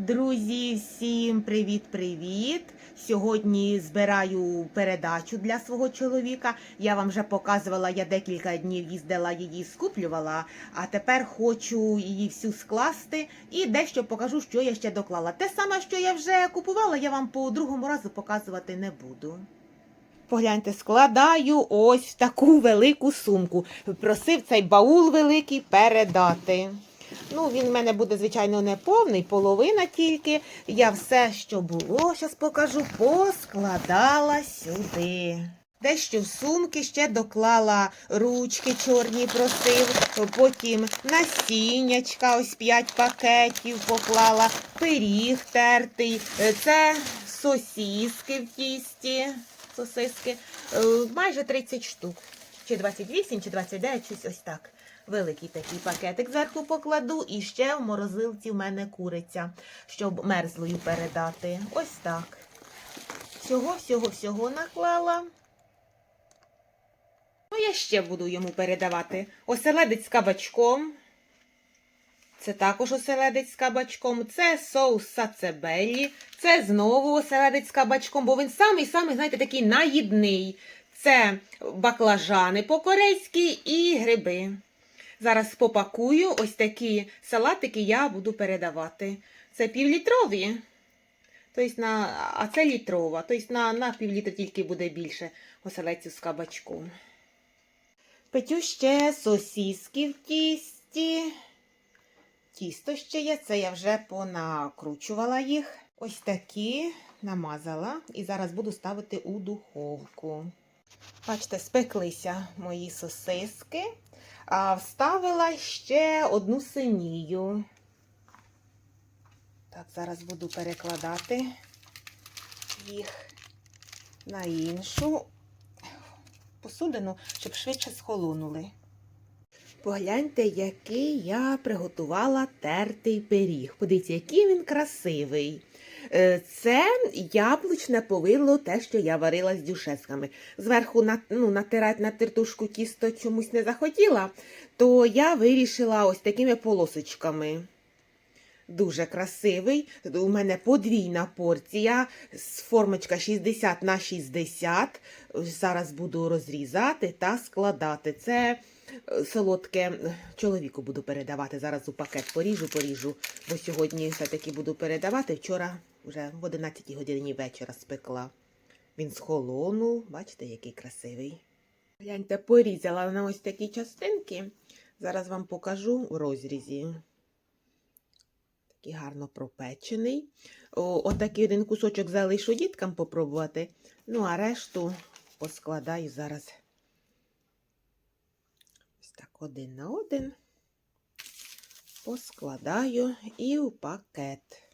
Друзі, всім привіт-привіт! Сьогодні збираю передачу для свого чоловіка. Я вам вже показувала, я декілька днів їздила її скуплювала, а тепер хочу її всю скласти і дещо покажу, що я ще доклала. Те саме, що я вже купувала, я вам по другому разу показувати не буду. Погляньте, складаю ось таку велику сумку. Просив цей баул великий передати. Ну, він в мене буде, звичайно, не повний, половина тільки. Я все, що було, зараз покажу, поскладала сюди. Дещо в сумки ще доклала ручки чорні просив, потім насіннячка, ось 5 пакетів поклала, пиріг тертий, це сосіски в тісті, сосиски, е, майже 30 штук. Чи 28, чи 29, щось ось так. Великий такий пакетик зверху покладу. І ще в морозилці в мене куриця, щоб мерзлою передати. Ось так. Всього, всього, всього наклала. Ну, я ще буду йому передавати. Оселедець з кабачком. Це також оселедець з кабачком. Це соус сацебелі. Це знову оселедець з кабачком, бо він самий-самий, знаєте, такий наїдний. Це баклажани по-корейськи і гриби. Зараз попакую ось такі салатики я буду передавати. Це півлітрові. Тобто на, а це літрова. Тобто на, на півлітра тільки буде більше оселедцю з кабачком. Печу ще сосіски в тісті. Тісто ще є, це я вже понакручувала їх. Ось такі намазала і зараз буду ставити у духовку. Бачите, спеклися мої сосиски. А вставила ще одну синію. Так, зараз буду перекладати їх на іншу посудину, щоб швидше схолонули. Погляньте, який я приготувала тертий пиріг. Подивіться, який він красивий. Е, Це яблучне повидло, те, що я варила з дюшесками. Зверху ну, натирати на тертушку тісто чомусь не захотіла, то я вирішила ось такими полосочками. Дуже красивий. У мене подвійна порція. з Формочка 60 на 60. Зараз буду розрізати та складати. Це е, солодке чоловіку буду передавати. Зараз у пакет поріжу, поріжу, бо сьогодні все-таки буду передавати. Вчора вже в 11 годині вечора спекла. Він схолонув. Бачите, який красивий. Гляньте, порізала на ось такі частинки. Зараз вам покажу в розрізі. Такий гарно пропечений. Отакий один кусочок залишу діткам попробувати. Ну, а решту поскладаю зараз ось так один на один. Поскладаю і в пакет.